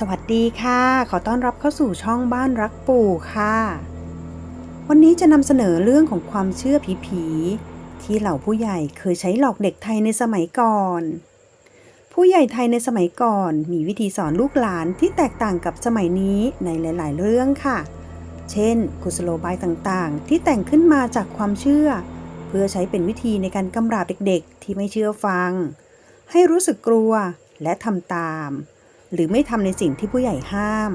สวัสดีค่ะ ขอต้อนรับเข้าสู่ช่องบ้านรักปู่ค่ะ วันนี้จะนำเสนอเรื่องของความเชื่อผีๆที่เหล่าผู้ใหญ่เคยใช้หลอกเด็กไทยในสมัยก่อน ผู้ใหญ่ไทยในสมัยก่อนมีวิธีสอนลูกหลานที่แตกต่างกับสมัยนี้ในหลาย ๆ เรื่องค่ะ เช่น กุศโลบายต่างๆ ที่แต่งขึ้นมาจากความเชื่อ เพื่อใช้เป็นวิธีในการกำราบเด็ก ๆ ที่ไม่เชื่อฟัง ให้รู้สึกกลัวและทำตาม หรือไม่ทำในสิ่งที่ผู้ใหญ่ห้าม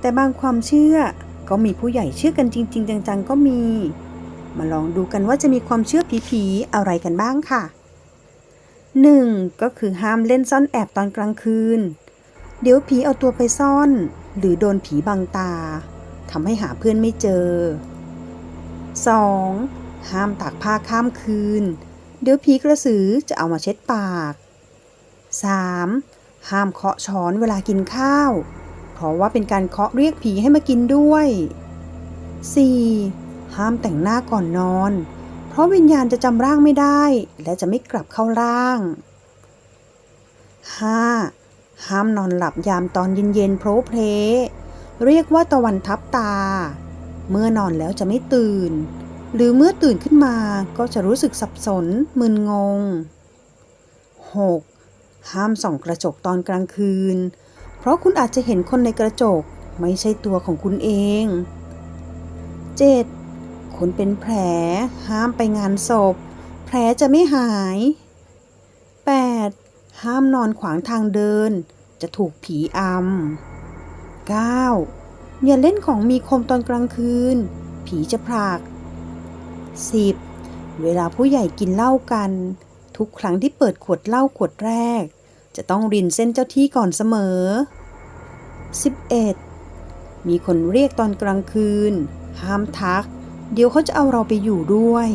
แต่บางความเชื่อก็มีผู้ใหญ่เชื่อกันจริง ๆ จังๆก็มี มาลองดูกันว่าจะมีความเชื่อผีๆอะไรกันบ้างค่ะ 1. ก็คือห้ามเล่นซ่อนแอบตอนกลางคืน เดี๋ยวผีเอาตัวไปซ่อน หรือโดนผีบังตาทำให้หาเพื่อนไม่เจอ 2. ห้ามตากผ้าข้ามคืน เดี๋ยวผีกระสือจะเอามาเช็ดปาก 3. ห้ามเคาะช้อนเวลากินข้าว เพราะว่าเป็นการเคาะเรียกผีให้มากินด้วย 4. ห้ามแต่งหน้าก่อนนอน เพราะวิญญาณจะจำร่างไม่ได้ และจะไม่กลับเข้าร่าง 5. ห้ามนอนหลับยามตอนเย็นๆโพรเพลเรียกว่าตะวันทับตา เมื่อนอนแล้วจะไม่ตื่น หรือเมื่อตื่นขึ้นมาก็จะรู้สึกสับสนมึนงง 6. ห้ามส่องกระจกตอนกลางคืน เพราะคุณอาจจะเห็นคนในกระจกไม่ใช่ตัวของคุณเอง 7. คนเป็นแผลห้ามไปงานศพ แผลจะไม่หาย 8. ห้ามนอนขวางทางเดิน จะถูกผีอำ 9. อย่าเล่นของมีคมตอนกลางคืน ผีจะผลัก 10. เวลาผู้ใหญ่กินเหล้ากัน ทุกครั้งที่เปิดขวดเหล้าขวดแรก จะต้องรินเส้นเจ้าที่ก่อนเสมอ 11. มีคนเรียกตอนกลางคืน ห้ามทัก เดี๋ยวเขาจะเอาเราไปอยู่ด้วย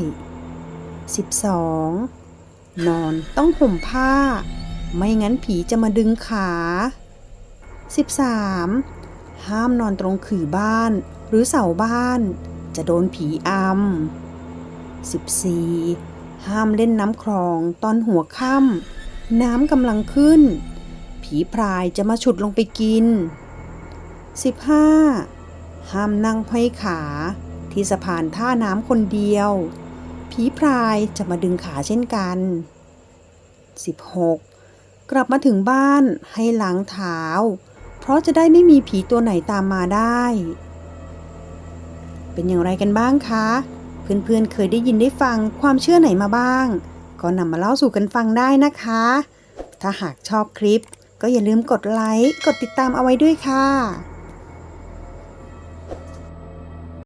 12. นอนต้องห่มผ้า ไม่งั้นผีจะมาดึงขา 13. ห้ามนอนตรงขื่อบ้าน หรือเสาบ้าน จะโดนผีอำ 14. ห้ามเล่นน้ำคลองตอนหัวค่ำน้ำกำลังขึ้น ผีพรายจะมาฉุดลงไปกิน 15. ห้ามนั่งไขว้ขาที่สะพานท่าน้ำคนเดียว ผีพรายจะมาดึงขาเช่นกัน 16. กลับมาถึงบ้านให้ล้างเท้า เพราะจะได้ไม่มีผีตัวไหนตามมาได้ เป็นอย่างไรกันบ้างคะ เพื่อนๆเคยได้ยินได้ฟังความเชื่อไหนมาบ้าง ก็นำมาเล่าสู่กันฟังได้นะคะ ถ้าหากชอบคลิป ก็อย่าลืมกดไลค์กดติดตามเอาไว้ด้วยค่ะ